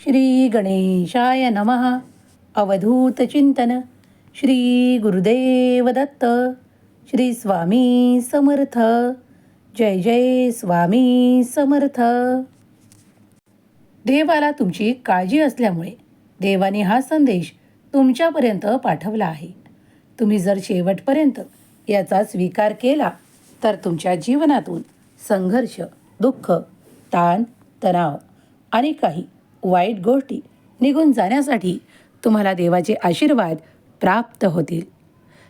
श्री गणेशाय नमः। अवधूत चिंतन। श्री गुरुदेव दत्त श्री स्वामी समर्थ। जय जय स्वामी समर्थ। देवाला तुमची काळजी असल्यामुळे देवाने हा संदेश तुमच्यापर्यंत पाठवला आहे. तुम्ही जर शेवटपर्यंत याचा स्वीकार केला तर तुमच्या जीवनातून संघर्ष दुःख ताण तणाव आणि काही वाईट गोष्टी निघून जाण्यासाठी तुम्हाला देवाचे आशीर्वाद प्राप्त होतील.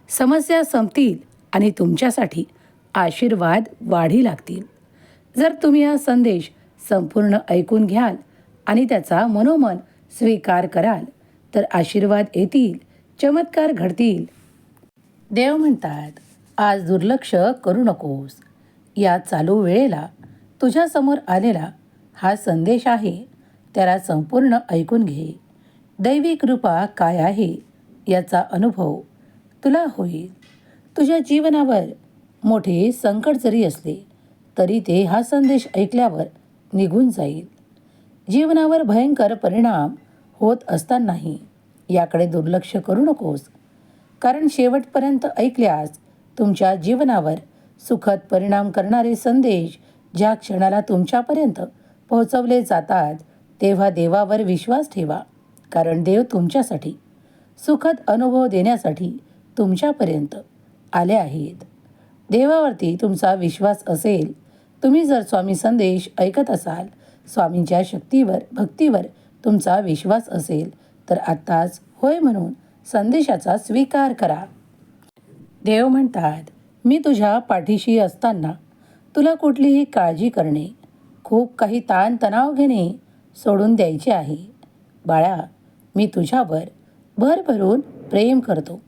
समस्या संपतील आणि तुमच्यासाठी आशीर्वाद वाढी लागतील. जर तुम्ही हा संदेश संपूर्ण ऐकून घ्याल आणि त्याचा मनोमन स्वीकार कराल तर आशीर्वाद येतील चमत्कार घडतील. देव म्हणतात आज दुर्लक्ष करू नकोस. या चालू वेळेला तुझ्यासमोर आलेला हा संदेश आहे. त्याला संपूर्ण ऐकून घे. दैवी कृपा काय आहे? याचा अनुभव तुला होईल. तुझ्या जीवनावर मोठे संकट जरी असले तरी ते हा संदेश ऐकल्यावर निघून जाईल. जीवनावर भयंकर परिणाम होत असतानाही याकडे दुर्लक्ष करू नकोस. कारण शेवटपर्यंत ऐकल्यास तुमच्या जीवनावर सुखद परिणाम करणारे संदेश ज्या क्षणाला तुमच्यापर्यंत पोहोचवले जातात तेव्हा देवावर विश्वास ठेवा. कारण देव तुमच्यासाठी सुखद अनुभव देण्यासाठी तुमच्यापर्यंत आले आहेत. देवावरती तुमचा विश्वास असेल तुम्ही जर स्वामी संदेश ऐकत असाल स्वामींच्या शक्तीवर भक्तीवर तुमचा विश्वास असेल तर आत्ताच होय म्हणून संदेशाचा स्वीकार करा. देव म्हणतात मी तुझ्या पाठीशी असताना तुला कुठलीही काळजी करणे खूप काही ताणतणाव घेणे सोडून द्यायचे आहे. बाळा मी तुझ्यावर भरभरून प्रेम करतो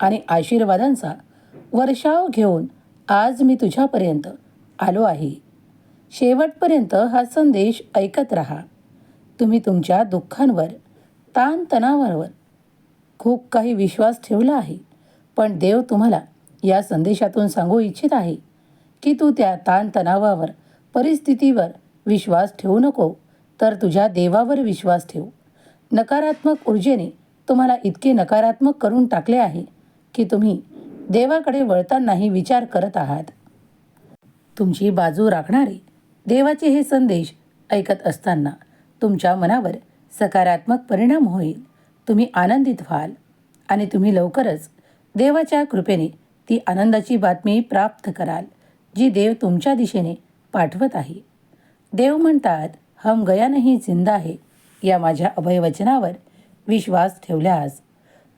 आणि आशीर्वादांचा वर्षाव घेऊन आज मी तुझ्यापर्यंत आलो आहे. शेवटपर्यंत हा संदेश ऐकत राहा. तुम्ही तुमच्या दुःखांवर ताणतणावावर खूप काही विश्वास ठेवला आहे. पण देव तुम्हाला या संदेशातून सांगू इच्छित आहे की तू त्या ताणतणावावर परिस्थितीवर विश्वास ठेवू नको. तर तुझ्या देवावर विश्वास ठेव. नकारात्मक ऊर्जेने तुम्हाला इतके नकारात्मक करून टाकले आहे की तुम्ही देवाकडे वळतानाही विचार करत आहात. तुमची बाजू राखणारे देवाचे हे संदेश ऐकत असताना तुमच्या मनावर सकारात्मक परिणाम होईल. तुम्ही आनंदित व्हाल आणि तुम्ही लवकरच देवाच्या कृपेने ती आनंदाची बातमी प्राप्त कराल जी देव तुमच्या दिशेने पाठवत आहे. देव म्हणतात हम गया नाही जिंदा आहे या माझ्या अभयवचनावर विश्वास ठेवल्यास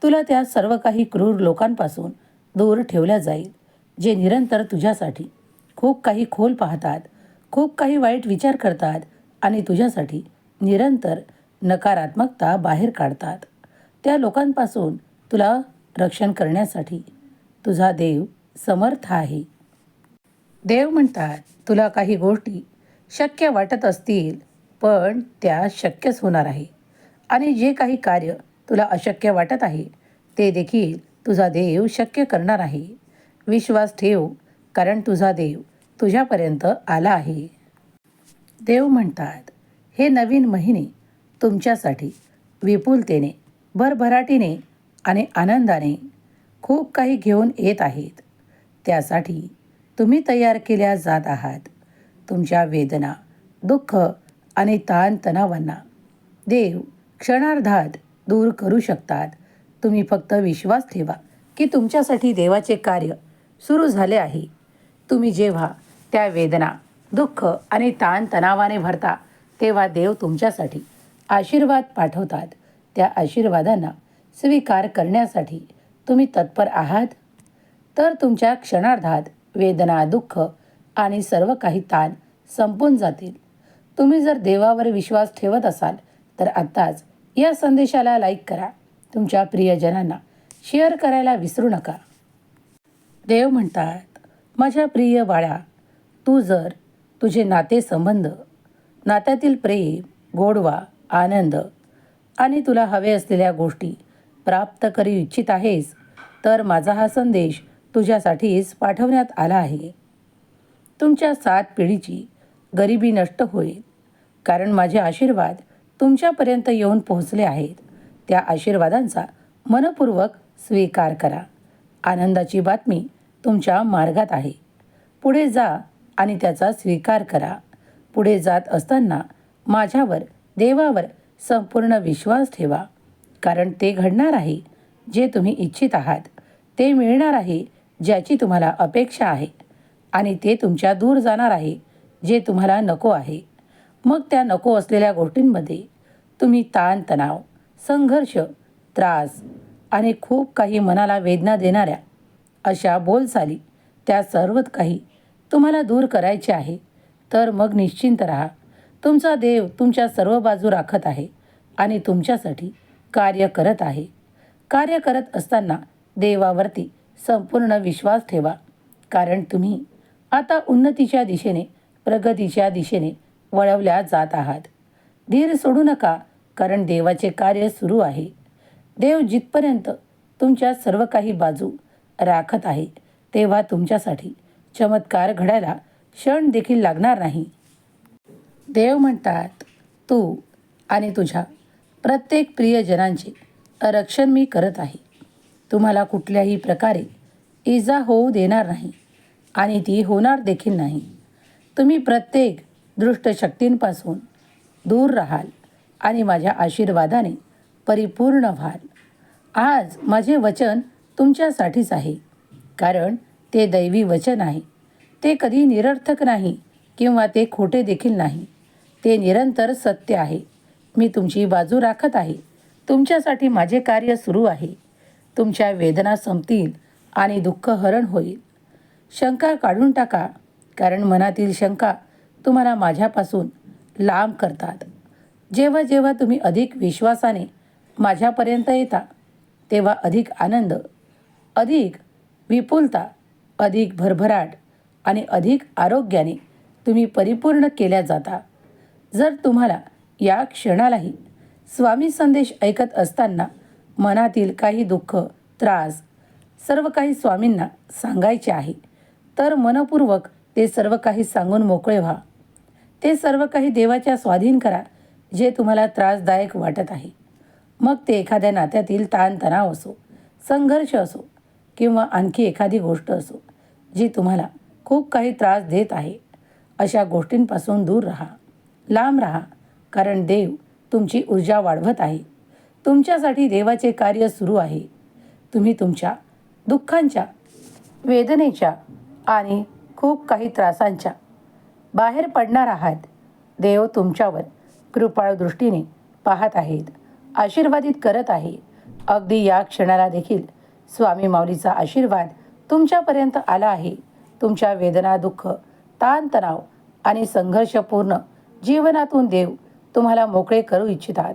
तुला त्या सर्व काही क्रूर लोकांपासून दूर ठेवल्या जाईल जे निरंतर तुझ्यासाठी खूप काही खोल पाहतात खूप काही वाईट विचार करतात आणि तुझ्यासाठी निरंतर नकारात्मकता बाहेर काढतात. त्या लोकांपासून तुला रक्षण करण्यासाठी तुझा देव समर्थ आहे. देव म्हणतात तुला काही गोष्टी शक्य वाटत असतील पण त्या शक्यच होणार आहे. आणि जे काही कार्य तुला अशक्य वाटत आहे ते देखील तुझा देव शक्य करणार आहे. विश्वास ठेव कारण तुझा देव तुझ्यापर्यंत आला आहे. देव म्हणतात हे नवीन महिने तुमच्यासाठी विपुलतेने भरभराटीने आणि आनंदाने खूप काही घेऊन येत आहेत. त्यासाठी तुम्ही तयार केल्या जात आहात. तुमच्या वेदना दुःख आणि ताणतणावांना. देव क्षणार्धात दूर करू शकतात. तुम्ही फक्त विश्वास ठेवा की तुमच्यासाठी देवाचे कार्य सुरू झाले आहे. तुम्ही जेव्हा त्या वेदना दुःख आणि ताणतणावाने भरता तेव्हा देव तुमच्यासाठी आशीर्वाद पाठवतात. त्या आशीर्वादांना स्वीकार करण्यासाठी तुम्ही तत्पर आहात. तर तुमच्या क्षणार्धात वेदना दुःख आणि सर्व काही ताण संपून जातील. तुम्ही जर देवावर विश्वास ठेवत असाल तर आत्ताच या संदेशाला लाईक करा. तुमच्या प्रियजनांना शेअर करायला विसरू नका. देव म्हणतात माझ्या प्रिय बाळा तू जर तुझे नातेसंबंध नात्यातील प्रेम गोडवा आनंद आणि तुला हवे असलेल्या गोष्टी प्राप्त करू इच्छित आहेस तर माझा हा संदेश तुझ्यासाठीच पाठवण्यात आला आहे. तुमच्या सात पिढीची गरिबी नष्ट होईल. कारण माझे आशीर्वाद तुमच्यापर्यंत येऊन पोहोचले आहेत. त्या आशीर्वादांचा मनपूर्वक स्वीकार करा. आनंदाची बातमी तुमच्या मार्गात आहे. पुढे जा आणि त्याचा स्वीकार करा. पुढे जात असताना माझ्यावर देवावर संपूर्ण विश्वास ठेवा. कारण ते घडणार आहे जे तुम्ही इच्छित आहात. ते मिळणार आहे ज्याची तुम्हाला अपेक्षा आहे. आणि ते तुमच्या दूर जाणार आहे जे तुम्हाला नको आहे. मग त्या नको असलेल्या गोष्टींमध्ये तुम्ही ताणतणाव संघर्ष त्रास आणि खूप काही मनाला वेदना देणाऱ्या अशा बोलचाली त्या सर्व काही तुम्हाला दूर करायचे आहे. तर मग निश्चिंत राहा. तुमचा देव तुमच्या सर्व बाजू राखत आहे आणि तुमच्यासाठी कार्य करत आहे. कार्य करत असताना देवावरती संपूर्ण विश्वास ठेवा. कारण तुम्ही आता उन्नतीच्या दिशेने प्रगतीच्या दिशेने वळवल्या जात आहात. धीर सोडू नका कारण देवाचे कार्य सुरू आहे. देव जिथपर्यंत तुमच्या सर्व काही बाजू राखत आहे तेव्हा तुमच्यासाठी चमत्कार घडायला क्षण देखील लागणार नाही. देव म्हणतात तू आणि तुझ्या प्रत्येक प्रियजनांचे रक्षण मी करत आहे. तुम्हाला कुठल्याही प्रकारे इजा होऊ देणार नाही आणि ती होणार देखील नाही. तुम्ही प्रत्येक दृष्ट शक्तींपासून दूर राहाल आणि माझ्या आशीर्वादाने परिपूर्ण व्हाल. आज माझे वचन तुमच्यासाठीच आहे कारण ते दैवी वचन आहे. ते कधी निरर्थक नाही किंवा ते खोटे देखील नाही. ते निरंतर सत्य आहे. मी तुमची बाजू राखत आहे. तुमच्यासाठी माझे कार्य सुरू आहे. तुमच्या वेदना संपतील आणि दुःख हरण होईल. शंका काढून टाका. कारण मनातील शंका तुम्हाला माझ्यापासून लांब करतात. जेव्हा जेव्हा तुम्ही अधिक विश्वासाने माझ्यापर्यंत येता तेव्हा अधिक आनंद अधिक विपुलता अधिक भरभराट आणि अधिक आरोग्याने तुम्ही परिपूर्ण केल्या जाता. जर तुम्हाला या क्षणालाही स्वामी संदेश ऐकत असताना मनातील काही दुःख त्रास सर्व काही स्वामींना सांगायचे आहे तर मनपूर्वक ते सर्व काही सांगून मोकळे व्हा. ते सर्व काही देवाच्या स्वाधीन करा जे तुम्हाला त्रासदायक वाटत आहे. मग ते एखाद्या नात्यातील ताणतणाव असो संघर्ष असो किंवा आणखी एखादी गोष्ट असो जी तुम्हाला खूप काही त्रास देत आहे अशा गोष्टींपासून दूर राहा. लांब राहा कारण देव तुमची ऊर्जा वाढवत आहे. तुमच्यासाठी देवाचे कार्य सुरू आहे. तुम्ही तुमच्या दुःखांच्या वेदनेच्या आणि खूप काही त्रासांच्या. बाहेर पडणार आहात. देव तुमच्यावर कृपाळ दृष्टीने पाहत आहेत. आशीर्वादित करत आहे. अगदी या क्षणाला देखील स्वामी माऊलीचा आशीर्वाद तुमच्यापर्यंत आला आहे. तुमच्या वेदना दुःख ताणतणाव आणि संघर्षपूर्ण जीवनातून देव तुम्हाला मोकळे करू इच्छितात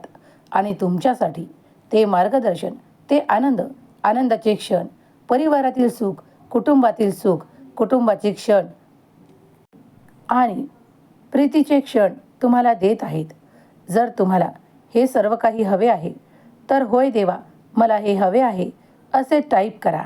आणि तुमच्यासाठी ते मार्गदर्शन ते आनंद आनंदाचे क्षण परिवारातील सुख कुटुंबातील सुख कुटुंबाचे क्षण आणि प्रीतीचे क्षण तुम्हाला देत आहेत. जर तुम्हाला हे सर्व काही हवे आहे तर होय देवा मला हे हवे आहे असे टाईप करा.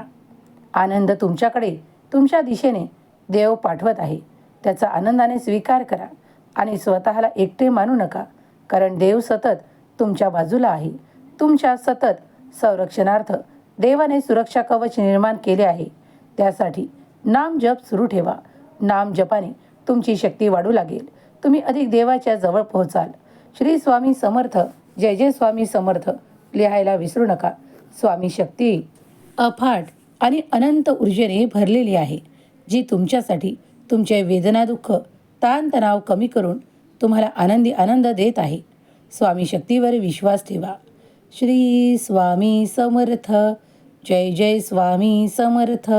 आनंद तुमच्याकडे तुमच्या दिशेने देव पाठवत आहे. त्याचा आनंदाने स्वीकार करा आणि स्वतःला एकटे मानू नका कारण देव सतत तुमच्या बाजूला आहे. तुमच्या सतत संरक्षणार्थ देवाने सुरक्षा कवच निर्माण केले आहे. त्यासाठी नाम जप सुरू ठेवा. नाम जपाने तुमची शक्ती वाढू लागेल. तुम्ही अधिक देवाच्या जवळ पोहोचाल. श्री स्वामी समर्थ जय जय स्वामी समर्थ लिहायला विसरू नका. स्वामी शक्ती अफाट आणि अनंत ऊर्जेने भरलेली आहे जी तुमच्यासाठी तुमचे वेदना दुःख ताणतणाव कमी करून तुम्हाला आनंदी आनंद देत आहे. स्वामी शक्तीवर विश्वास ठेवा. श्री स्वामी समर्थ जय जय स्वामी समर्थ.